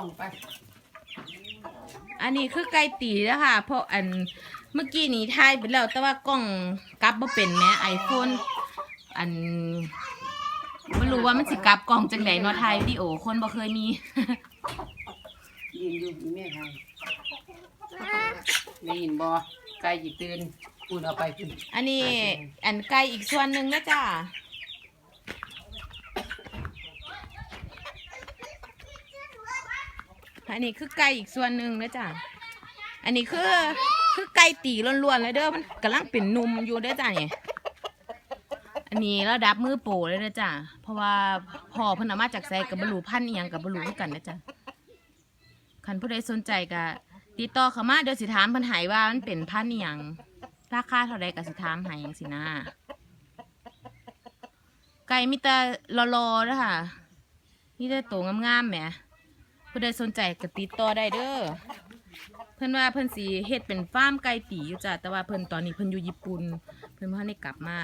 องไป อันนี้คือไก่ตีแล้วค่ะ เพราะอันเมื่อกี้นี้ถ่ายไปแล้ว แต่ว่ากล้องกลับมาเป็นแหม้ไอโฟนอันไม่รู้ว่ามันสิกลับกล้องจังไดเนาะถ่ายวิดีโอคนบ่เคยมี ยืนอยู่อีแม่ไทยได้ยินบ่ไก่จิตื่นพูดเอาไปพูดอันนี้อันไก่อีกส่วนหนึ่งนะจ้า อันนี้คือไก่อีกส่วนหนึ่งนะจ้าอันนี้คือคือไก่ตีล้วนๆเลยเด้อมันกำลังเป็นนุ่มอยู่เด้อจ้าเนี่ยอันนี้ระดับมือโปรเลยนะจ้าเพราะว่าพ่อพนามาจากไซกับบรูพันธ์อียงกับบรูคือกันนะจ้าคันผู้ใดสนใจก็ติดต่อเข้ามาเดี๋ยวสิถามพิ่นหายว่ามันเป็นพันธ์อียงราคาเท่าใดก็สิถามให้จังสินะไก่มีแต่รอๆเด้ค่ะมีแต่ตัวงามๆแหม ผู้ใดสนใจก็ติดต่อได้เด้อเพิ่นว่าเพิ่นสีเฮ็ดเป็นฟาร์มไก่ตีอยู่จ้ะแต่ว่าเพิ่นตอนนี้เพิ่นอยู่ญี่ปุ่นเพิ่นบ่ทันได้กลับมา